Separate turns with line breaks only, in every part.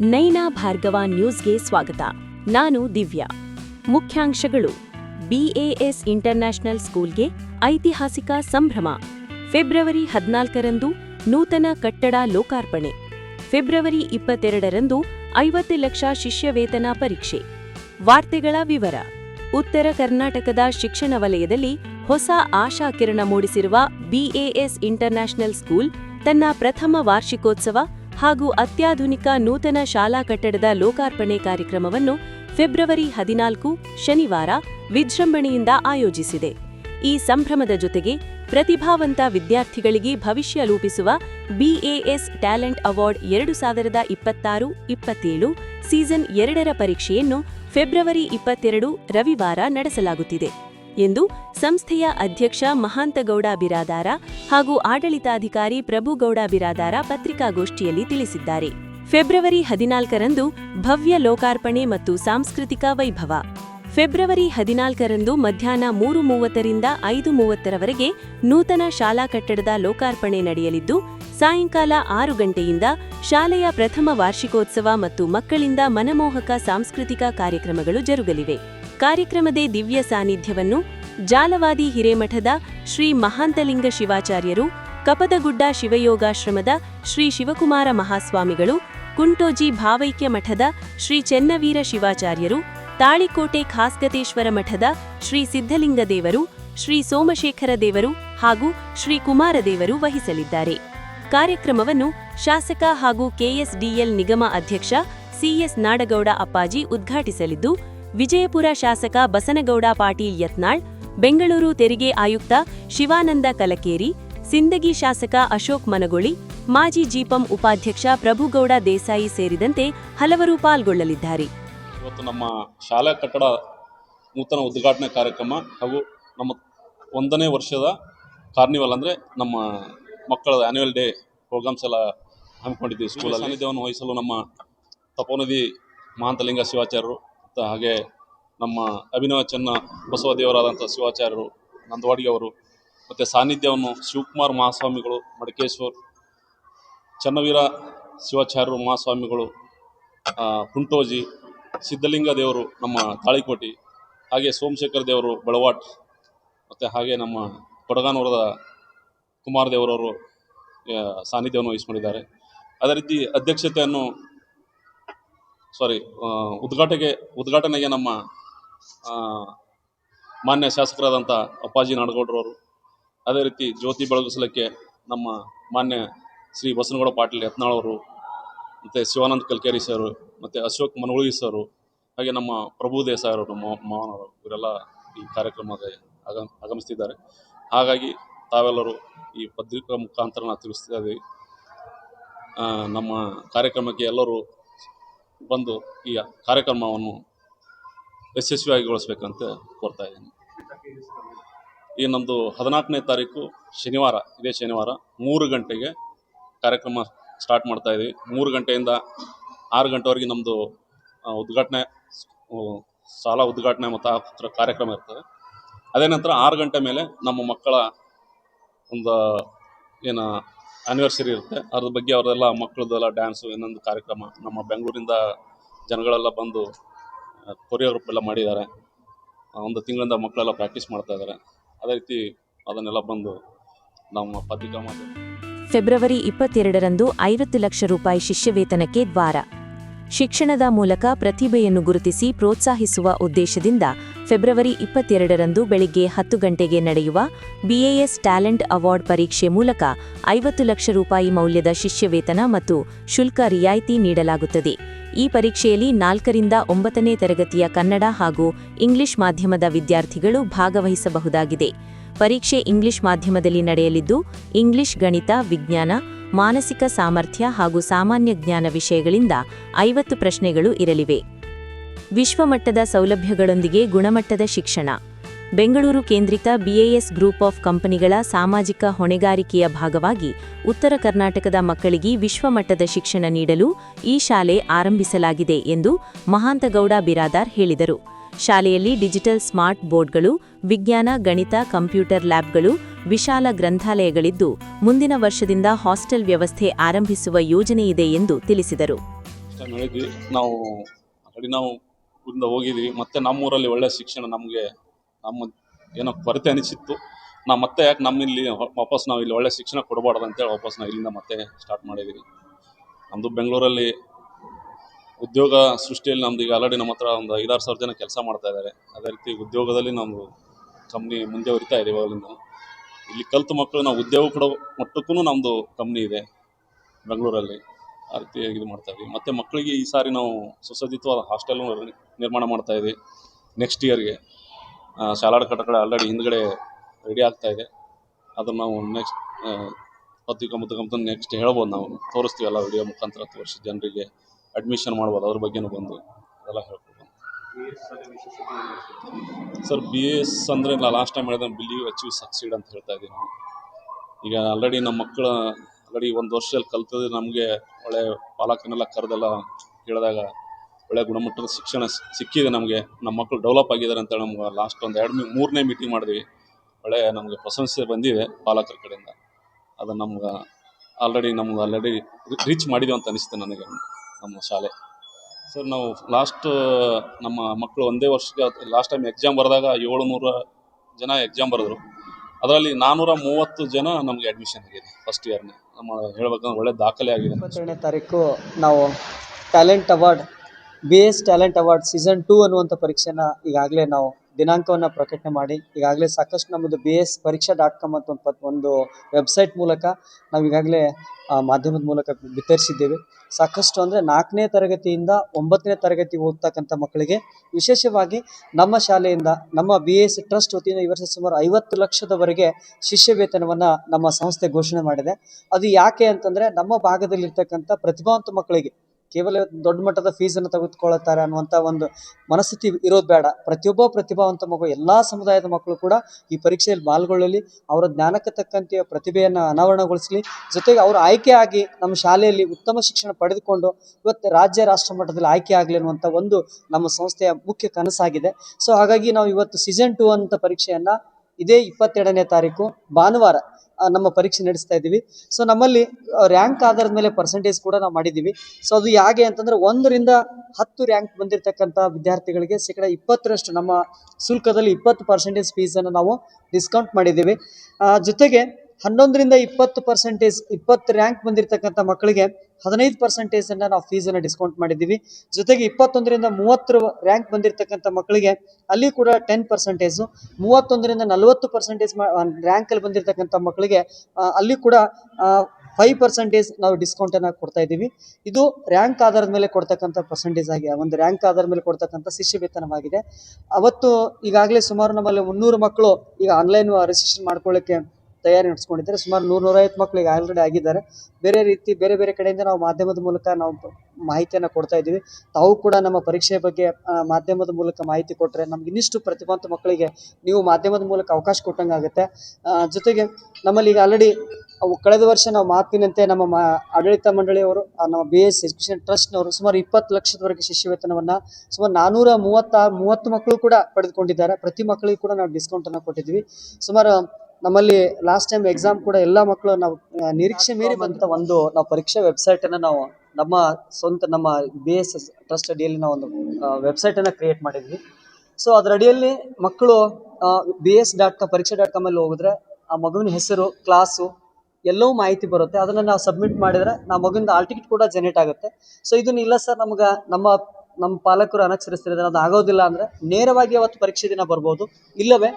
ನೈನಾ ಭಾರ್ಗವ ನ್ಯೂಸ್ಗೆ ಸ್ವಾಗತ. ನಾನು ದಿವ್ಯಾ. ಮುಖ್ಯಾಂಶಗಳು. ಬಿಎಎಸ್ ಇಂಟರ್ನ್ಯಾಷನಲ್ ಸ್ಕೂಲ್ಗೆ ಐತಿಹಾಸಿಕ ಸಂಭ್ರಮ. ಫೆಬ್ರವರಿ ಹದಿನಾಲ್ಕರಂದು ನೂತನ ಕಟ್ಟಡ ಲೋಕಾರ್ಪಣೆ. ಫೆಬ್ರವರಿ ಇಪ್ಪತ್ತೆರಡರಂದು ಐವತ್ತು ಲಕ್ಷ ಶಿಷ್ಯವೇತನ ಪರೀಕ್ಷೆ. ವಾರ್ತೆಗಳ ವಿವರ. ಉತ್ತರ ಕರ್ನಾಟಕದ ಶಿಕ್ಷಣ ವಲಯದಲ್ಲಿ ಹೊಸ ಆಶಾಕಿರಣ ಮೂಡಿಸಿರುವ ಬಿಎಎಸ್ ಇಂಟರ್ನ್ಯಾಷನಲ್ ಸ್ಕೂಲ್ ತನ್ನ ಪ್ರಥಮ ವಾರ್ಷಿಕೋತ್ಸವ ಹಾಗೂ ಅತ್ಯಾಧುನಿಕ ನೂತನ ಶಾಲಾ ಕಟ್ಟಡದ ಲೋಕಾರ್ಪಣೆ ಕಾರ್ಯಕ್ರಮವನ್ನು ಫೆಬ್ರವರಿ ಹದಿನಾಲ್ಕು ಶನಿವಾರ ವಿಜೃಂಭಣೆಯಿಂದ ಆಯೋಜಿಸಿದೆ. ಈ ಸಂಭ್ರಮದ ಜೊತೆಗೆ ಪ್ರತಿಭಾವಂತ ವಿದ್ಯಾರ್ಥಿಗಳಿಗೆ ಭವಿಷ್ಯ ರೂಪಿಸುವ ಬಿಎಎಸ್ ಟ್ಯಾಲೆಂಟ್ ಅವಾರ್ಡ್ ಎರಡು ಸಾವಿರದ ಇಪ್ಪತ್ತಾರು ಇಪ್ಪತ್ತೇಳು ಸೀಸನ್ ಎರಡರ ಪರೀಕ್ಷೆಯನ್ನು ಫೆಬ್ರವರಿ ಇಪ್ಪತ್ತೆರಡು ರವಿವಾರ ನಡೆಸಲಾಗುತ್ತಿದೆ. ಎಂದು ಸಂಸ್ಥೆಯ ಅಧ್ಯಕ್ಷ ಮಹಾಂತಗೌಡ ಬಿರಾದಾರ ಹಾಗೂ ಆಡಳಿತಾಧಿಕಾರಿ ಪ್ರಭುಗೌಡ ಬಿರಾದಾರ ಪತ್ರಿಕಾಗೋಷ್ಠಿಯಲ್ಲಿ ತಿಳಿಸಿದ್ದಾರೆ. ಫೆಬ್ರವರಿ ಹದಿನಾಲ್ಕರಂದು ಭವ್ಯ ಲೋಕಾರ್ಪಣೆ ಮತ್ತು ಸಾಂಸ್ಕೃತಿಕ ವೈಭವ. ಫೆಬ್ರವರಿ ಹದಿನಾಲ್ಕರಂದು ಮಧ್ಯಾಹ್ನ ಮೂರು ಮೂವತ್ತರಿಂದ ಐದು ಮೂವತ್ತರವರೆಗೆ ನೂತನ ಶಾಲಾ ಕಟ್ಟಡದ ಲೋಕಾರ್ಪಣೆ ನಡೆಯಲಿದ್ದು, ಸಾಯಂಕಾಲ ಆರು ಗಂಟೆಯಿಂದ ಶಾಲೆಯ ಪ್ರಥಮ ವಾರ್ಷಿಕೋತ್ಸವ ಮತ್ತು ಮಕ್ಕಳಿಂದ ಮನಮೋಹಕ ಸಾಂಸ್ಕೃತಿಕ ಕಾರ್ಯಕ್ರಮಗಳು ಜರುಗಲಿವೆ. ಕಾರ್ಯಕ್ರಮದ ದಿವ್ಯ ಸಾನ್ನಿಧ್ಯವನ್ನು ಜಾಲವಾದಿ ಹಿರೇಮಠದ ಶ್ರೀ ಮಹಾಂತಲಿಂಗ ಶಿವಾಚಾರ್ಯರು, ಕಪದಗುಡ್ಡ ಶಿವಯೋಗಾಶ್ರಮದ ಶ್ರೀ ಶಿವಕುಮಾರ ಮಹಾಸ್ವಾಮಿಗಳು, ಕುಂಟೋಜಿ ಭಾವೈಕ್ಯ ಮಠದ ಶ್ರೀ ಚೆನ್ನವೀರ ಶಿವಾಚಾರ್ಯರು, ತಾಳಿಕೋಟೆ ಖಾಸ್ಗತೇಶ್ವರ ಮಠದ ಶ್ರೀ ಸಿದ್ಧಲಿಂಗ ದೇವರು, ಶ್ರೀ ಸೋಮಶೇಖರ ದೇವರು ಹಾಗೂ ಶ್ರೀ ಕುಮಾರದೇವರು ವಹಿಸಲಿದ್ದಾರೆ. ಕಾರ್ಯಕ್ರಮವನ್ನು ಶಾಸಕ ಹಾಗೂ ಕೆಎಸ್ಡಿಎಲ್ ನಿಗಮ ಅಧ್ಯಕ್ಷ ಸಿಎಸ್ ನಾಡಗೌಡ ಅಪ್ಪಾಜಿ ಉದ್ಘಾಟಿಸಲಿದ್ದು ವಿಜಯಪುರ ಶಾಸಕ ಬಸನಗೌಡ ಪಾಟೀಲ್ ಯತ್ನಾಳ್ ಬೆಂಗಳೂರು ತೆರಿಗೆ ಆಯುಕ್ತ ಶಿವಾನಂದ ಕಲಕೇರಿ ಸಿಂದಗಿ ಶಾಸಕ ಅಶೋಕ್ ಮನಗೊಳಿ ಮಾಜಿ ಜಿಪಂ ಉಪಾಧ್ಯಕ್ಷ ಪ್ರಭುಗೌಡ ದೇಸಾಯಿ ಸೇರಿದಂತೆ ಹಲವರು ಪಾಲ್ಗೊಳ್ಳಲಿದ್ದಾರೆ.
ಇವತ್ತು ನಮ್ಮ ಶಾಲಾ ಕಟ್ಟಡ ನೂತನ ಉದ್ಘಾಟನೆ ಕಾರ್ಯಕ್ರಮ ಹಾಗೂ ನಮ್ಮ ಒಂದನೇ ವರ್ಷದ ಕಾರ್ನಿವಲ್ ಅಂದರೆ ನಮ್ಮ ಮಕ್ಕಳ ಆ್ಯನ್ಯುವಲ್ ಡೇ ಪ್ರೋಗ್ರಾಮ್ಸ್ ಎಲ್ಲ ಹಮ್ಮಿಕೊಂಡಿದ್ದೀವಿ. ಸ್ಕೂಲಲ್ಲಿ. ಸಾನ್ನಿಧ್ಯವನ್ನು ವಹಿಸಲು ನಮ್ಮ ತಪೋನದಿ ಮಹಾಂತಲಿಂಗ ಶಿವಾಚಾರ್ಯರು ಮತ್ತು ಹಾಗೆ ನಮ್ಮ ಅಭಿನವ ಚೆನ್ನ ಬಸವದೇವರಾದಂಥ ಶಿವಾಚಾರ್ಯರು ನಂದವಾಡಿಯವರು ಮತ್ತು ಸಾನ್ನಿಧ್ಯವನ್ನು ಶಿವಕುಮಾರ್ ಮಹಾಸ್ವಾಮಿಗಳು, ಮಡಕೇಶ್ವರ್ ಚನ್ನವೀರ ಶಿವಾಚಾರ್ಯರು ಮಹಾಸ್ವಾಮಿಗಳು ಕುಂಟೋಜಿ, ಸಿದ್ಧಲಿಂಗ ದೇವರು ನಮ್ಮ ತಾಳಿಕೋಟಿ, ಹಾಗೆ ಸೋಮಶೇಖರ ದೇವರು ಬಳವಾಟ್ ಮತ್ತು ಹಾಗೆ ನಮ್ಮ ಕೊಡಗಾನೂರದ ಕುಮಾರ ದೇವರವರು ಸಾನ್ನಿಧ್ಯವನ್ನು ವಹಿಸ್ಕೊಂಡಿದ್ದಾರೆ. ಅದೇ ರೀತಿ ಅಧ್ಯಕ್ಷತೆಯನ್ನು ಸಾರಿ ಉದ್ಘಾಟನೆಗೆ ಉದ್ಘಾಟನೆಗೆ ನಮ್ಮ ಮಾನ್ಯ ಶಾಸಕರಾದಂಥ ಅಪ್ಪಾಜಿ ನಾಡಗೌಡರವರು ಅದೇ ರೀತಿ ಜ್ಯೋತಿ ಬೆಳಗಿಸಲಿಕ್ಕೆ ನಮ್ಮ ಮಾನ್ಯ ಶ್ರೀ ಬಸನಗೌಡ ಪಾಟೀಲ್ ಯತ್ನಾಳವರು ಮತ್ತು ಶಿವಾನಂದ ಕಲ್ಕೇರಿ ಸರ್ ಮತ್ತು ಅಶೋಕ್ ಮನಗುಳಿ ಸರ್ ಹಾಗೆ ನಮ್ಮ ಪ್ರಭು ದೇಸಾಯಿ ಅವರು ಮಾವನವರು ಇವರೆಲ್ಲ ಈ ಕಾರ್ಯಕ್ರಮದ ಆಗಮ, ಆಗಮಿಸ್ತಿದ್ದಾರೆ. ಹಾಗಾಗಿ ತಾವೆಲ್ಲರೂ ಈ ಪತ್ರಿಕಾ ಮುಖಾಂತರ ನಾವು ತಿಳಿಸ್ತಾ ನಮ್ಮ ಕಾರ್ಯಕ್ರಮಕ್ಕೆ ಎಲ್ಲರೂ ಬಂದು ಈ ಕಾರ್ಯಕ್ರಮವನ್ನು ಯಶಸ್ವಿಯಾಗಿಗೊಳಿಸ್ಬೇಕಂತ ಕೋರ್ತಾ ಇದ್ದೀನಿ. ಈ ನಮ್ಮದು ಹದಿನಾಲ್ಕನೇ ತಾರೀಕು ಶನಿವಾರ, ಇದೇ ಶನಿವಾರ ಮೂರು ಗಂಟೆಗೆ ಕಾರ್ಯಕ್ರಮ ಸ್ಟಾರ್ಟ್ ಮಾಡ್ತಾ ಇದ್ದೀವಿ. ಮೂರು ಗಂಟೆಯಿಂದ ಆರು ಗಂಟೆವರೆಗೆ ನಮ್ಮದು ಉದ್ಘಾಟನೆ ಸಾಲ ಉದ್ಘಾಟನೆ ಮತ್ತು ಆ ಕಾರ್ಯಕ್ರಮ ಇರ್ತದೆ. ಅದೇ ನಂತರ ಆರು ಗಂಟೆ ಮೇಲೆ ನಮ್ಮ ಮಕ್ಕಳ ಒಂದು, ಏನು ಆ್ಯನಿವರ್ಸರಿ ಇರುತ್ತೆ. ಅದ್ರ ಬಗ್ಗೆ ಅವರೆಲ್ಲ ಮಕ್ಕಳದೆಲ್ಲ ಡ್ಯಾನ್ಸು ಇನ್ನೊಂದು ಕಾರ್ಯಕ್ರಮ ನಮ್ಮ ಬೆಂಗಳೂರಿಂದ ಜನಗಳೆಲ್ಲ ಬಂದು ಕೊರಿಯೋಗ್ರಫ್ ಎಲ್ಲ ಮಾಡಿದ್ದಾರೆ. ಒಂದು ತಿಂಗಳಿಂದ ಮಕ್ಕಳೆಲ್ಲ ಪ್ರಾಕ್ಟೀಸ್ ಮಾಡ್ತಾ ಇದ್ದಾರೆ. ಅದೇ ರೀತಿ ಅದನ್ನೆಲ್ಲ ಬಂದು ನಮ್ಮ ಪತ್ರಿಕಾ
ಫೆಬ್ರವರಿ ಇಪ್ಪತ್ತೆರಡರಂದು ಐವತ್ತು ಲಕ್ಷ ರೂಪಾಯಿ ಶಿಷ್ಯವೇತನಕ್ಕೆ ದ್ವಾರ. ಶಿಕ್ಷಣದ ಮೂಲಕ ಪ್ರತಿಭೆಯನ್ನು ಗುರುತಿಸಿ ಪ್ರೋತ್ಸಾಹಿಸುವ ಉದ್ದೇಶದಿಂದ ಫೆಬ್ರವರಿ ಇಪ್ಪತ್ತೆರಡರಂದು ಬೆಳಿಗ್ಗೆ ಹತ್ತು ಗಂಟೆಗೆ ನಡೆಯುವ ಬಿಎಎಸ್ ಟ್ಯಾಲೆಂಟ್ ಅವಾರ್ಡ್ ಪರೀಕ್ಷೆ ಮೂಲಕ ಐವತ್ತು ಲಕ್ಷ ರೂಪಾಯಿ ಮೌಲ್ಯದ ಶಿಷ್ಯವೇತನ ಮತ್ತು ಶುಲ್ಕ ರಿಯಾಯಿತಿ ನೀಡಲಾಗುತ್ತದೆ. ಈ ಪರೀಕ್ಷೆಯಲ್ಲಿ ನಾಲ್ಕರಿಂದ ಒಂಬತ್ತನೇ ತರಗತಿಯ ಕನ್ನಡ ಹಾಗೂ ಇಂಗ್ಲಿಷ್ ಮಾಧ್ಯಮದ ವಿದ್ಯಾರ್ಥಿಗಳು ಭಾಗವಹಿಸಬಹುದಾಗಿದೆ. ಪರೀಕ್ಷೆ ಇಂಗ್ಲಿಷ್ ಮಾಧ್ಯಮದಲ್ಲಿ ನಡೆಯಲಿದ್ದು, ಇಂಗ್ಲಿಷ್ ಗಣಿತ, ವಿಜ್ಞಾನ ಮಾನಸಿಕ ಸಾಮರ್ಥ್ಯ ಹಾಗೂ ಸಾಮಾನ್ಯ ಜ್ಞಾನ ವಿಷಯಗಳಿಂದ ಐವತ್ತು ಪ್ರಶ್ನೆಗಳು ಇರಲಿವೆ. ವಿಶ್ವಮಟ್ಟದ ಸೌಲಭ್ಯಗಳೊಂದಿಗೆ ಗುಣಮಟ್ಟದ ಶಿಕ್ಷಣ. ಬೆಂಗಳೂರು ಕೇಂದ್ರಿತ ಬಿಎಎಸ್ ಗ್ರೂಪ್ ಆಫ್ ಕಂಪನಿಗಳ ಸಾಮಾಜಿಕ ಹೊಣೆಗಾರಿಕೆಯ ಭಾಗವಾಗಿ ಉತ್ತರ ಕರ್ನಾಟಕದ ಮಕ್ಕಳಿಗೆ ವಿಶ್ವಮಟ್ಟದ ಶಿಕ್ಷಣ ನೀಡಲು ಈ ಶಾಲೆ ಆರಂಭಿಸಲಾಗಿದೆ ಎಂದು ಮಹಾಂತಗೌಡ ಬಿರಾದಾರ್ ಹೇಳಿದರು. ಶಾಲೆಯಲ್ಲಿ ಡಿಜಿಟಲ್ ಸ್ಮಾರ್ಟ್ ಬೋರ್ಡ್ಗಳು, ವಿಜ್ಞಾನ, ಗಣಿತ, ಕಂಪ್ಯೂಟರ್ ಲ್ಯಾಬ್ಗಳು, ವಿಶಾಲ ಗ್ರಂಥಾಲಯಗಳಿದ್ದು, ಮುಂದಿನ ವರ್ಷದಿಂದ ಹಾಸ್ಟೆಲ್ ವ್ಯವಸ್ಥೆ ಆರಂಭಿಸುವ ಯೋಜನೆ ಇದೆ ಎಂದು ತಿಳಿಸಿದರು.
ನಾವು ನಾವು ಹೋಗಿದ್ವಿ. ಮತ್ತೆ ನಮ್ಮೂರಲ್ಲಿ ಒಳ್ಳೆ ಶಿಕ್ಷಣ ನಮಗೆ ನಮ್ಮ ಏನೋ ಕೊರತೆ ಅನಿಸಿತ್ತು. ನಾವು ಮತ್ತೆ ಯಾಕೆ ನಮ್ಮ ಇಲ್ಲಿ ವಾಪಸ್ ನಾವು ಇಲ್ಲಿ ಒಳ್ಳೆ ಶಿಕ್ಷಣ ಕೊಡಬಾರ್ದು ಅಂತೇಳಿ ವಾಪಸ್ ನಾವು ಇಲ್ಲಿಂದ ಮತ್ತೆ ಸ್ಟಾರ್ಟ್ ಮಾಡಿದ್ವಿ. ನಮ್ಮದು ಬೆಂಗಳೂರಲ್ಲಿ ಉದ್ಯೋಗ ಸೃಷ್ಟಿಯಲ್ಲಿ ನಮ್ದು ಈಗ ಆಲ್ರೆಡಿ ನಮ್ಮ ಹತ್ರ ಒಂದು ಐದಾರು ಸಾವಿರ ಜನ ಕೆಲಸ ಮಾಡ್ತಾ ಇದ್ದಾರೆ. ಅದೇ ರೀತಿ ಉದ್ಯೋಗದಲ್ಲಿ ನಾವು ಕಂಪ್ನಿ ಮುಂದೆ ಹೊರಿತಾ ಇದೆ ಇವಾಗಲಿಂದ. ಇಲ್ಲಿ ಕಲ್ತು ಮಕ್ಕಳು, ನಾವು ಉದ್ಯೋಗ ಕೊಡೋ ಮಟ್ಟಕ್ಕೂ ನಮ್ಮದು ಕಂಪ್ನಿ ಇದೆ ಬೆಂಗಳೂರಲ್ಲಿ. ಆ ರೀತಿ ಇದು ಮಾಡ್ತಾ ಇದ್ದೀವಿ. ಮತ್ತು ಮಕ್ಕಳಿಗೆ ಈ ಸಾರಿ ನಾವು ಸುಸಜ್ಜಿತವಾದ ಹಾಸ್ಟೆಲ್ ನಿರ್ಮಾಣ ಮಾಡ್ತಾ ಇದ್ದೀವಿ. ನೆಕ್ಸ್ಟ್ ಇಯರ್ಗೆ ಶಾಲಾ ಕಟ್ಟಡ ಆಲ್ರೆಡಿ ಹಿಂದ್ಗಡೆ ರೆಡಿ ಆಗ್ತಾ ಇದೆ. ಅದನ್ನು ನಾವು ನೆಕ್ಸ್ಟ್ ಪತ್ರಿಕಾ ಮುಖಾಂತರ ನೆಕ್ಸ್ಟ್ ಹೇಳ್ಬೋದು ನಾವು. ತೋರಿಸ್ತೀವಲ್ಲ ವಿಡಿಯೋ ಮುಖಾಂತರ ತೋರಿಸಿ ಜನರಿಗೆ. ಅಡ್ಮಿಷನ್ ಮಾಡ್ಬೋದು ಅದ್ರ ಬಗ್ಗೆನೂ ಬಂದು ಅದೆಲ್ಲ ಹೇಳ್ಬೋದು ಸರ್, ಬಿ ಎಸ್ ಅಂದರೆ ನಾ ಲಾಸ್ಟ್ ಟೈಮ್ ಹೇಳಿದ ಬಿಲ್ಯು ಅಚೀವ್ ಸಕ್ಸೀಡ್ ಅಂತ ಹೇಳ್ತಾ ಇದ್ದೀನಿ. ಈಗ ಆಲ್ರೆಡಿ ನಮ್ಮ ಮಕ್ಕಳು ಆಲ್ರೆಡಿ ಒಂದು ವರ್ಷದಲ್ಲಿ ಕಲ್ತದ್ದು ನಮಗೆ ಒಳ್ಳೆ ಪಾಲಕನೆಲ್ಲ ಕರೆದೆಲ್ಲ ಕೇಳಿದಾಗ ಒಳ್ಳೆ ಗುಣಮಟ್ಟದ ಶಿಕ್ಷಣ ಸಿಕ್ಕಿದೆ ನಮಗೆ. ನಮ್ಮ ಮಕ್ಕಳು ಡೆವಲಪ್ ಆಗಿದ್ದಾರೆ ಅಂತ ನಮ್ಗೆ ಲಾಸ್ಟ್ ಒಂದು ಎರಡು ಮೂರನೇ ಮೀಟಿಂಗ್ ಮಾಡಿದ್ವಿ. ಒಳ್ಳೆ ನಮಗೆ ಪ್ರಶಂಸೆ ಬಂದಿದೆ ಪಾಲಕರ ಕಡೆಯಿಂದ. ಅದು ನಮ್ಗೆ ಆಲ್ರೆಡಿ ನಮ್ಗೆ ಆಲ್ರೆಡಿ ರೀಚ್ ಮಾಡಿದ್ದೀವಿ ಅಂತ ಅನಿಸ್ತು ನನಗೆ. ನಮ್ಮ ಶಾಲೆ. ಸರ್ ನಾವು ಲಾಸ್ಟ್ ನಮ್ಮ ಮಕ್ಕಳು ಒಂದೇ ವರ್ಷಕ್ಕೆ ಲಾಸ್ಟ್ ಟೈಮ್ ಎಕ್ಸಾಮ್ ಬರೆದಾಗ ಏಳುನೂರ ಜನ ಎಕ್ಸಾಮ್ ಬರೆದ್ರು. ಅದರಲ್ಲಿ ನಾನ್ನೂರ ಮೂವತ್ತು ಜನ ನಮಗೆ ಅಡ್ಮಿಷನ್ ಆಗಿದೆ ಫಸ್ಟ್ ಇಯರ್ನೇ ನಮ್ಮ ಹೇಳ್ಬೇಕಂದ್ರೆ ಒಳ್ಳೆ ದಾಖಲೆ ಆಗಿದೆ.
ಇಪ್ಪತ್ತೆರಡನೇ ತಾರೀಕು ನಾವು talent award B S talent award season two ಅನ್ನುವಂಥ ಪರೀಕ್ಷೆನ ಈಗಾಗಲೇ ನಾವು ದಿನಾಂಕವನ್ನು ಪ್ರಕಟಣೆ ಮಾಡಿ. ಈಗಾಗಲೇ ಸಾಕಷ್ಟು ನಮ್ಮದು ಬಿ ಎಸ್ ಪರೀಕ್ಷಾ ಡಾಟ್ ಕಾಮ್ ಅಂತ ಒಂದು ಒಂದು ವೆಬ್ಸೈಟ್ ಮೂಲಕ ನಾವು ಈಗಾಗಲೇ ಮಾಧ್ಯಮದ ಮೂಲಕ ಬಿತ್ತರಿಸಿದ್ದೇವೆ. ಸಾಕಷ್ಟು ಅಂದರೆ ನಾಲ್ಕನೇ ತರಗತಿಯಿಂದ ಒಂಬತ್ತನೇ ತರಗತಿ ಓದ್ತಕ್ಕಂಥ ಮಕ್ಕಳಿಗೆ ವಿಶೇಷವಾಗಿ ನಮ್ಮ ಶಾಲೆಯಿಂದ, ನಮ್ಮ ಬಿ ಎಸ್ ಟ್ರಸ್ಟ್ ವತಿಯಿಂದ ಈ ವರ್ಷ ಸುಮಾರು ಐವತ್ತು ಲಕ್ಷದವರೆಗೆ ಶಿಷ್ಯ ವೇತನವನ್ನು ನಮ್ಮ ಸಂಸ್ಥೆ ಘೋಷಣೆ ಮಾಡಿದೆ. ಅದು ಯಾಕೆ ಅಂತಂದರೆ ನಮ್ಮ ಭಾಗದಲ್ಲಿರ್ತಕ್ಕಂಥ ಪ್ರತಿಭಾವಂತ ಮಕ್ಕಳಿಗೆ ಕೇವಲ ದೊಡ್ಡ ಮಟ್ಟದ ಫೀಸನ್ನು ತೆಗೆದುಕೊಳ್ಳುತ್ತಾರೆ ಅನ್ನುವಂಥ ಒಂದು ಮನಸ್ಥಿತಿ ಇರೋದು ಬೇಡ. ಪ್ರತಿಯೊಬ್ಬ ಪ್ರತಿಭಾವಂತ ಮಗು, ಎಲ್ಲ ಸಮುದಾಯದ ಮಕ್ಕಳು ಕೂಡ ಈ ಪರೀಕ್ಷೆಯಲ್ಲಿ ಪಾಲ್ಗೊಳ್ಳಲಿ, ಅವರ ಜ್ಞಾನಕ್ಕೆ ತಕ್ಕಂತೆ ಪ್ರತಿಭೆಯನ್ನು ಅನಾವರಣಗೊಳಿಸಲಿ. ಜೊತೆಗೆ ಅವರು ಆಯ್ಕೆಯಾಗಿ ನಮ್ಮ ಶಾಲೆಯಲ್ಲಿ ಉತ್ತಮ ಶಿಕ್ಷಣ ಪಡೆದುಕೊಂಡು ಇವತ್ತು ರಾಜ್ಯ, ರಾಷ್ಟ್ರ ಮಟ್ಟದಲ್ಲಿ ಆಯ್ಕೆ ಆಗಲಿ ಅನ್ನುವಂಥ ಒಂದು ನಮ್ಮ ಸಂಸ್ಥೆಯ ಮುಖ್ಯ ಕನಸಾಗಿದೆ. ಸೊ ಹಾಗಾಗಿ ನಾವು ಇವತ್ತು ಸೀಸನ್ ಟೂ ಅಂತ ಪರೀಕ್ಷೆಯನ್ನು ಇದೇ ಇಪ್ಪತ್ತೆರಡನೇ ತಾರೀಕು, ಭಾನುವಾರ ನಮ್ಮ ಪರೀಕ್ಷೆ ನಡೆಸ್ತಾ ಇದ್ದೀವಿ. ಸೊ ನಮ್ಮಲ್ಲಿ ರ್ಯಾಂಕ್ ಆಧಾರದ ಮೇಲೆ ಪರ್ಸೆಂಟೇಜ್ ಕೂಡ ನಾವು ಮಾಡಿದ್ದೀವಿ. ಸೊ ಅದು ಹೇಗೆ ಅಂತಂದ್ರೆ ಒಂದರಿಂದ ಹತ್ತು ರ್ಯಾಂಕ್ ಬಂದಿರತಕ್ಕಂಥ ವಿದ್ಯಾರ್ಥಿಗಳಿಗೆ ಶೇಕಡ ಇಪ್ಪತ್ತರಷ್ಟು ನಮ್ಮ ಶುಲ್ಕದಲ್ಲಿ ಇಪ್ಪತ್ತು ಪರ್ಸೆಂಟೇಜ್ ಫೀಸನ್ನು ನಾವು ಡಿಸ್ಕೌಂಟ್ ಮಾಡಿದ್ದೀವಿ. ಜೊತೆಗೆ ಹನ್ನೊಂದರಿಂದ ಇಪ್ಪತ್ತು ಪರ್ಸೆಂಟೇಜ್ ಇಪ್ಪತ್ತು ರ್ಯಾಂಕ್ ಬಂದಿರತಕ್ಕಂಥ ಮಕ್ಕಳಿಗೆ ಹದಿನೈದು ಪರ್ಸೆಂಟೇಜನ್ನು ನಾವು ಫೀಸನ್ನು ಡಿಸ್ಕೌಂಟ್ ಮಾಡಿದ್ದೀವಿ. ಜೊತೆಗೆ ಇಪ್ಪತ್ತೊಂದರಿಂದ ಮೂವತ್ತರ ರ್ಯಾಂಕ್ ಬಂದಿರತಕ್ಕಂಥ ಮಕ್ಕಳಿಗೆ ಅಲ್ಲಿ ಕೂಡ ಟೆನ್ ಪರ್ಸೆಂಟೇಜು ಮೂವತ್ತೊಂದರಿಂದ ನಲವತ್ತು ಪರ್ಸೆಂಟೇಜ್ ರ್ಯಾಂಕಲ್ಲಿ ಬಂದಿರತಕ್ಕಂಥ ಮಕ್ಕಳಿಗೆ ಅಲ್ಲಿ ಕೂಡ ಫೈವ್ ಪರ್ಸೆಂಟೇಜ್ ನಾವು ಡಿಸ್ಕೌಂಟನ್ನು ಕೊಡ್ತಾ ಇದ್ದೀವಿ. ಇದು ರ್ಯಾಂಕ್ ಆಧಾರದ ಮೇಲೆ ಕೊಡ್ತಕ್ಕಂಥ ಪರ್ಸೆಂಟೇಜ್ ಆಗಿ ಒಂದು ರ್ಯಾಂಕ್ ಆಧಾರದ ಮೇಲೆ ಕೊಡ್ತಕ್ಕಂಥ ಶಿಷ್ಯ ವೇತನವಾಗಿದೆ. ಅವತ್ತು ಈಗಾಗಲೇ ಸುಮಾರು ನಮ್ಮಲ್ಲಿ ಮುನ್ನೂರು ಮಕ್ಕಳು ಈಗ ಆನ್ಲೈನ್ ರಿಜಿಸ್ಟ್ರೇಷನ್ ಮಾಡ್ಕೊಳ್ಳೋಕ್ಕೆ ತಯಾರಿ ನಡೆಸ್ಕೊಂಡಿದ್ದಾರೆ. ಸುಮಾರು ನೂರ ನೂರೈವತ್ತು ಮಕ್ಕಳಿಗೆ ಆಲ್ರೆಡಿ ಆಗಿದ್ದಾರೆ. ಬೇರೆ ರೀತಿ ಬೇರೆ ಬೇರೆ ಕಡೆಯಿಂದ ನಾವು ಮಾಧ್ಯಮದ ಮೂಲಕ ನಾವು ಮಾಹಿತಿಯನ್ನು ಕೊಡ್ತಾ ಇದ್ದೀವಿ. ತಾವು ಕೂಡ ನಮ್ಮ ಪರೀಕ್ಷೆ ಬಗ್ಗೆ ಮಾಧ್ಯಮದ ಮೂಲಕ ಮಾಹಿತಿ ಕೊಟ್ಟರೆ ನಮ್ಗೆ ಇನ್ನಿಷ್ಟು ಪ್ರತಿಭಾವಂತ ಮಕ್ಕಳಿಗೆ ನೀವು ಮಾಧ್ಯಮದ ಮೂಲಕ ಅವಕಾಶ ಕೊಟ್ಟಂಗೆ ಆಗುತ್ತೆ. ಜೊತೆಗೆ ನಮ್ಮಲ್ಲಿ ಈಗ ಆಲ್ರೆಡಿ ಕಳೆದ ವರ್ಷ ನಾವು ಮಾತಿನಂತೆ ನಮ್ಮ ಮಾ, ಆಡಳಿತ ಮಂಡಳಿಯವರು ನಮ್ಮ ಬಿ ಎಸ್ ಎಜುಕೇಷನ್ ಟ್ರಸ್ಟ್ನವರು ಸುಮಾರು ಇಪ್ಪತ್ತು ಲಕ್ಷದವರೆಗೆ ಶಿಷ್ಯ ವೇತನವನ್ನು ಸುಮಾರು ನಾನ್ನೂರ ಮೂವತ್ತ, ಮೂವತ್ತು ಮಕ್ಕಳು ಕೂಡ ಪಡೆದುಕೊಂಡಿದ್ದಾರೆ. ಪ್ರತಿ ಮಕ್ಕಳಿಗೂ ಕೂಡ ನಾವು ಡಿಸ್ಕೌಂಟನ್ನು ಕೊಟ್ಟಿದ್ವಿ ಸುಮಾರು ನಮ್ಮಲ್ಲಿ ಲಾಸ್ಟ್ ಟೈಮ್ ಎಕ್ಸಾಮ್ ಕೂಡ ಎಲ್ಲ ಮಕ್ಕಳು ನಾವು ನಿರೀಕ್ಷೆ ಮೀರಿ ಬಂತ. ಒಂದು ನಾವು ಪರೀಕ್ಷಾ ಅನ್ನ ನಾವು ನಮ್ಮ ಸ್ವಂತ ನಮ್ಮ ಬಿ ಎಸ್ ಎಸ್ ಟ್ರಸ್ಟ್ ಅಡಿಯಲ್ಲಿ ನಾವು ಒಂದು ವೆಬ್ಸೈಟನ್ನು ಕ್ರಿಯೇಟ್ ಮಾಡಿದ್ವಿ. ಸೊ ಅದರ ಅಡಿಯಲ್ಲಿ ಮಕ್ಕಳು ಬಿ ಎಸ್ ಡಾಟ್ ಕಾಮ್ ಪರೀಕ್ಷೆ ಡಾಟ್ ಕಾಮಲ್ಲಿ ಹೋಗಿದ್ರೆ ಆ ಮಗುವಿನ ಹೆಸರು ಕ್ಲಾಸು ಎಲ್ಲವೂ ಮಾಹಿತಿ ಬರುತ್ತೆ. ಅದನ್ನ ನಾವು ಸಬ್ಮಿಟ್ ಮಾಡಿದ್ರೆ ನಾ ಮಗುವಿನ ಆಲ್ ಟಿಕೆಟ್ ಕೂಡ ಜನರೇಟ್ ಆಗುತ್ತೆ. ಸೊ ಇದನ್ನ ಇಲ್ಲ ಸರ್ ನಮ್ಗೆ ನಮ್ಮ ನಮ್ಮ ಪಾಲಕರು ಅನಕ್ಷರಿಸ್ತಿರೋದ್ರೆ ಅದು ಆಗೋದಿಲ್ಲ ಅಂದರೆ ನೇರವಾಗಿ ಅವತ್ತು ಪರೀಕ್ಷೆ ದಿನ ಬರ್ಬೋದು. ಇಲ್ಲವೇ?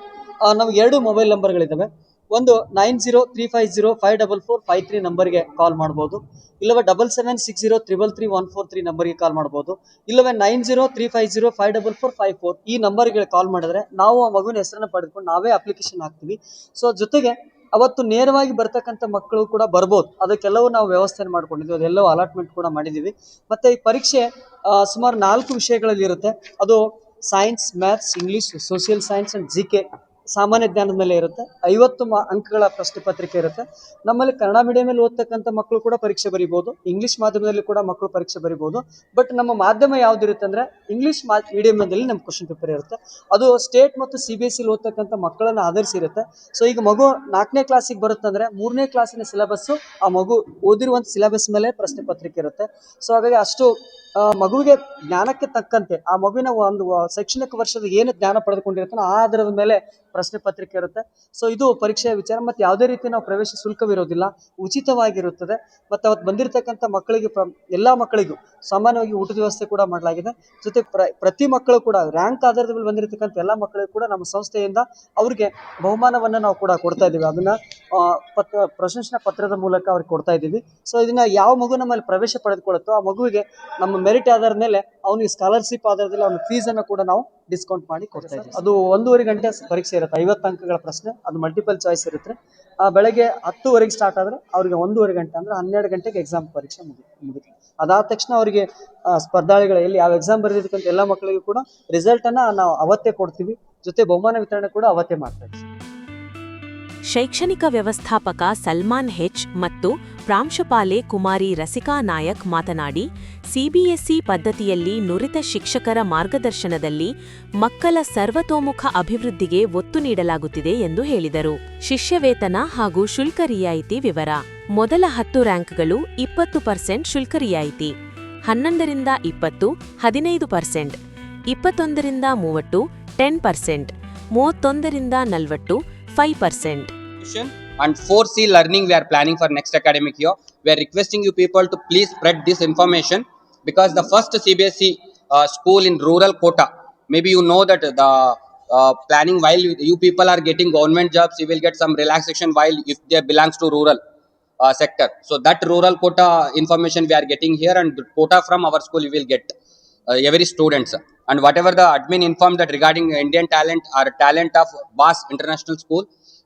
ನಮ್ಗೆ ಎರಡು ಮೊಬೈಲ್ ನಂಬರ್ಗಳಿದ್ದಾವೆ ಒಂದು nine zero three five zero five double four five three ನಂಬರ್ಗೆ ಕಾಲ್ ಮಾಡ್ಬೋದು. ಇಲ್ಲವೇ double seven six zero triple three one four three ನಂಬರ್ಗೆ ಕಾಲ್ ಮಾಡ್ಬೋದು. ಇಲ್ಲವೇ nine zero three five zero five double four five four ಈ ನಂಬರ್ಗೆ ಕಾಲ್ ಮಾಡಿದ್ರೆ ನಾವು ಆ ಮಗುವಿನ ಹೆಸರನ್ನು ಪಡೆದುಕೊಂಡು ನಾವೇ ಅಪ್ಲಿಕೇಶನ್ ಹಾಕ್ತೀವಿ. ಸೊ ಜೊತೆಗೆ ಅವತ್ತು ನೇರವಾಗಿ ಬರ್ತಕ್ಕಂಥ ಮಕ್ಕಳು ಕೂಡ ಬರ್ಬೋದು. ಅದಕ್ಕೆಲ್ಲವೂ ನಾವು ವ್ಯವಸ್ಥೆ ಮಾಡ್ಕೊಂಡಿದ್ವಿ. ಅದೆಲ್ಲವೂ ಅಲಾಟ್ಮೆಂಟ್ ಕೂಡ ಮಾಡಿದ್ದೀವಿ. ಮತ್ತು ಈ ಪರೀಕ್ಷೆ ಸುಮಾರು ನಾಲ್ಕು ವಿಷಯಗಳಲ್ಲಿ ಇರುತ್ತೆ. ಅದು science maths English social science and G K ಸಾಮಾನ್ಯ ಜ್ಞಾನದ ಮೇಲೆ ಇರುತ್ತೆ. ಐವತ್ತು ಮ ಅಂಕಗಳ ಪ್ರಶ್ನೆ ಪತ್ರಿಕೆ ಇರುತ್ತೆ. ನಮ್ಮಲ್ಲಿ ಕನ್ನಡ ಮೀಡಿಯಮಲ್ಲಿ ಓದ್ತಕ್ಕಂಥ ಮಕ್ಕಳು ಕೂಡ ಪರೀಕ್ಷೆ ಬರಿಬೋದು. ಇಂಗ್ಲೀಷ್ ಮಾಧ್ಯಮದಲ್ಲಿ ಕೂಡ ಮಕ್ಕಳು ಪರೀಕ್ಷೆ ಬರಿಬೋದು. ಬಟ್ ನಮ್ಮ ಮಾಧ್ಯಮ ಯಾವುದಿರುತ್ತೆ ಅಂದರೆ ಇಂಗ್ಲೀಷ್ ಮಾ ಮೀಡಿಯಮದಲ್ಲಿ ನಮ್ಮ ಕ್ವಶನ್ ಪೇಪರ್ ಇರುತ್ತೆ. ಅದು ಸ್ಟೇಟ್ ಮತ್ತು ಸಿ ಬಿ ಎಸ್ ಸಿಲಿ ಓದ್ತಕ್ಕಂಥ ಮಕ್ಕಳನ್ನು ಆಧರಿಸಿರುತ್ತೆ. ಸೊ ಈಗ ಮಗು ನಾಲ್ಕನೇ ಕ್ಲಾಸಿಗೆ ಬರುತ್ತಂದ್ರೆ ಮೂರನೇ ಕ್ಲಾಸಿನ ಸಿಲೆಬಸ್ಸು ಆ ಮಗು ಓದಿರುವಂಥ ಸಿಲೆಬಸ್ ಮೇಲೆ ಪ್ರಶ್ನೆ ಪತ್ರಿಕೆ ಇರುತ್ತೆ. ಸೊ ಹಾಗಾಗಿ ಅಷ್ಟು ಮಗುವಿಗೆ ಜ್ಞಾನಕ್ಕೆ ತಕ್ಕಂತೆ, ಆ ಮಗುವಿನ ಒಂದು ಶೈಕ್ಷಣಿಕ ವರ್ಷದ ಏನು ಜ್ಞಾನ ಪಡೆದುಕೊಂಡಿರುತ್ತೋ ಆ ಆಧಾರದ ಮೇಲೆ ಪ್ರಶ್ನೆ ಪತ್ರಿಕೆ ಇರುತ್ತೆ. ಸೊ ಇದು ಪರೀಕ್ಷೆಯ ವಿಚಾರ. ಮತ್ತು ಯಾವುದೇ ರೀತಿ ನಾವು ಪ್ರವೇಶ ಶುಲ್ಕವಿರೋದಿಲ್ಲ. ಉಚಿತವಾಗಿರುತ್ತದೆ. ಮತ್ತು ಅವತ್ತು ಬಂದಿರತಕ್ಕಂಥ ಮಕ್ಕಳಿಗೆ ಪ್ರ, ಎಲ್ಲ ಮಕ್ಕಳಿಗೂ ಸಾಮಾನ್ಯವಾಗಿ ಊಟದ ವ್ಯವಸ್ಥೆ ಕೂಡ ಮಾಡಲಾಗಿದೆ. ಜೊತೆ ಪ್ರ, ಪ್ರತಿ ಮಕ್ಕಳು ಕೂಡ ರ್ಯಾಂಕ್ ಆಧಾರದ ಮೇಲೆ ಬಂದಿರತಕ್ಕಂಥ ಎಲ್ಲ ಮಕ್ಕಳಿಗೂ ಕೂಡ ನಮ್ಮ ಸಂಸ್ಥೆಯಿಂದ ಅವರಿಗೆ ಬಹುಮಾನವನ್ನು ನಾವು ಕೂಡ ಕೊಡ್ತಾ ಇದ್ದೀವಿ. ಅದನ್ನು ಪತ್ರ, ಪ್ರಶಂಸನಾ ಪತ್ರದ ಮೂಲಕ ಅವ್ರಿಗೆ ಕೊಡ್ತಾ ಇದ್ದೀವಿ. ಸೊ ಇದನ್ನ ಯಾವ ಮಗು ನಮ್ಮಲ್ಲಿ ಪ್ರವೇಶ ಪಡೆದುಕೊಳ್ಳುತ್ತೋ ಆ ಮಗುವಿಗೆ ನಮ್ಮ ಮೆರಿಟ್ ಆಧಾರದ ಮೇಲೆ ಅವನಿಗೆ ಸ್ಕಾಲರ್ಶಿಪ್ ಆಧಾರದಲ್ಲಿ ಅವನ ಫೀಸನ್ನು ಕೂಡ ನಾವು ಡಿಸ್ಕೌಂಟ್ ಮಾಡಿ ಕೊಡ್ತಾ ಇದ್ದೀವಿ ಅದು ಒಂದೂವರೆ ಗಂಟೆ ಪರೀಕ್ಷೆ ಇರುತ್ತೆ ಐವತ್ತು ಅಂಕಗಳ ಪ್ರಶ್ನೆ ಅದು ಮಲ್ಟಿಪಲ್ ಚಾಯ್ಸ್ ಇರುತ್ತೆ. ಆ, ಬೆಳಗ್ಗೆ ಹತ್ತುವರೆಗೆ ಸ್ಟಾರ್ಟ್ ಆದರೆ ಅವರಿಗೆ ಒಂದೂವರೆ ಗಂಟೆ ಅಂದರೆ ಹನ್ನೆರಡು ಗಂಟೆಗೆ ಎಕ್ಸಾಮ್ ಪರೀಕ್ಷೆ ಮುಗಿ ಮುಗಿತು. ಅದಾದ ತಕ್ಷಣ ಅವರಿಗೆ ಆ, ಸ್ಪರ್ಧಾಳಿಗಳು ಎಲ್ಲಿ ಯಾವ ಎಕ್ಸಾಮ್ ಬರೆದಿರ್ತಕ್ಕಂಥ ಎಲ್ಲ ಮಕ್ಕಳಿಗೂ ಕೂಡ ರಿಸಲ್ಟನ್ನು ನಾವು ಅವತ್ತೇ ಕೊಡ್ತೀವಿ. ಜೊತೆ ಬಹುಮಾನ ವಿತರಣೆ ಕೂಡ ಅವತ್ತೇ ಮಾಡ್ತಾ ಇದ್ದೀವಿ.
ಶೈಕ್ಷಣಿಕ ವ್ಯವಸ್ಥಾಪಕ ಸಲ್ಮಾನ್ ಹೆಚ್ ಮತ್ತು ಪ್ರಾಂಶುಪಾಲೆ ಕುಮಾರಿ ರಸಿಕಾ ನಾಯಕ್ ಮಾತನಾಡಿ ಸಿಬಿಎಸ್ಇ ಪದ್ಧತಿಯಲ್ಲಿ ನುರಿತ ಶಿಕ್ಷಕರ ಮಾರ್ಗದರ್ಶನದಲ್ಲಿ ಮಕ್ಕಳ ಸರ್ವತೋಮುಖ ಅಭಿವೃದ್ಧಿಗೆ ಒತ್ತು ನೀಡಲಾಗುತ್ತಿದೆ ಎಂದು ಹೇಳಿದರು. ಶಿಷ್ಯವೇತನ ಹಾಗೂ ಶುಲ್ಕ ರಿಯಾಯಿತಿ ವಿವರ. ಮೊದಲ ಹತ್ತು ರ್ಯಾಂಕ್ಗಳು ಇಪ್ಪತ್ತು ಪರ್ಸೆಂಟ್ ಶುಲ್ಕ ರಿಯಾಯಿತಿ. ಹನ್ನೊಂದರಿಂದ ಇಪ್ಪತ್ತು, ಹದಿನೈದು ಪರ್ಸೆಂಟ್. ಇಪ್ಪತ್ತೊಂದರಿಂದ ಮೂವತ್ತು, ಟೆನ್ ಪರ್ಸೆಂಟ್. ಮೂವತ್ತೊಂದರಿಂದ ನಲವತ್ತು, five percent.
And 4C learning we are planning for next academic year. We are requesting you people to please spread this information. Because the first CBSE uh, school in rural quota, maybe you know that the uh, planning while you, you people are getting government jobs, you will get some relaxation while if they belongs to rural uh, sector. So that rural quota information we are getting here and quota from our school you will get uh, every students and whatever the admin informed that regarding indian talent or talent of BAS international school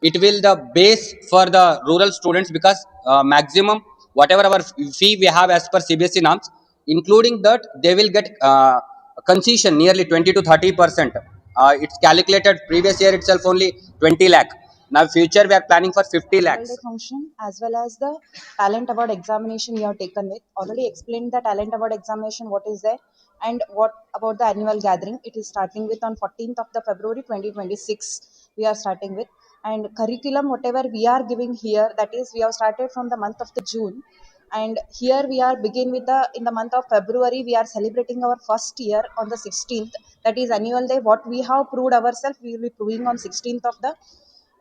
it will the base for the rural students because uh, maximum whatever our fee we have as per cbse norms including that they will get uh, concession nearly 20 to 30 percent. Uh, it's calculated previous year itself only 20 lakh. Now future we are planning for 50
annual
lakhs.
function as well as the talent award examination you have taken with. Already explained the talent award examination what is there and what about the annual gathering. It is starting with on 14th of the february 2026 we are starting with. And curriculum whatever we are giving here that is we have started from the month of the june and here we are begin with the in the month of february we are celebrating our first year on the 16th that is annual day what we have proved ourselves we will be proving on 16th of the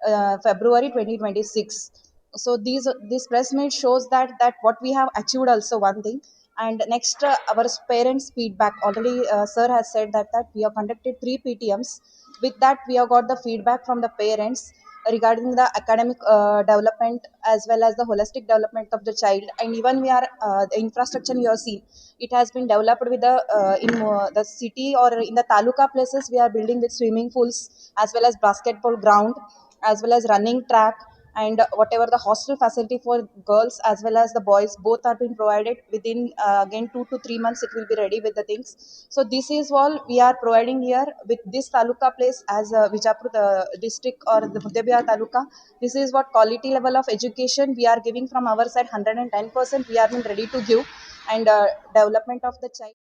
uh, February 2026. So these this press meet shows that that what we have achieved also one thing. And next, uh, our parents' feedback. Already, uh, sir has said that that we have conducted three PTMs. With that, we have got the feedback from the parents regarding the academic uh, development as well as the holistic development of the child. And even we are uh, the infrastructure you have seen. It has been developed with the uh, in uh, the city or in the taluka places. We are building with swimming pools as well as basketball ground as well as running track and whatever the hostel facility for girls as well as the boys both are being provided within uh, again 2 to 3 months it will be ready with the things. So this is all we are providing here with this taluka place as uh, Vijapur uh, district or the Muddebiyar taluka. This is what quality level of education we are giving from our side 110% we are been ready to give. And uh, development of the child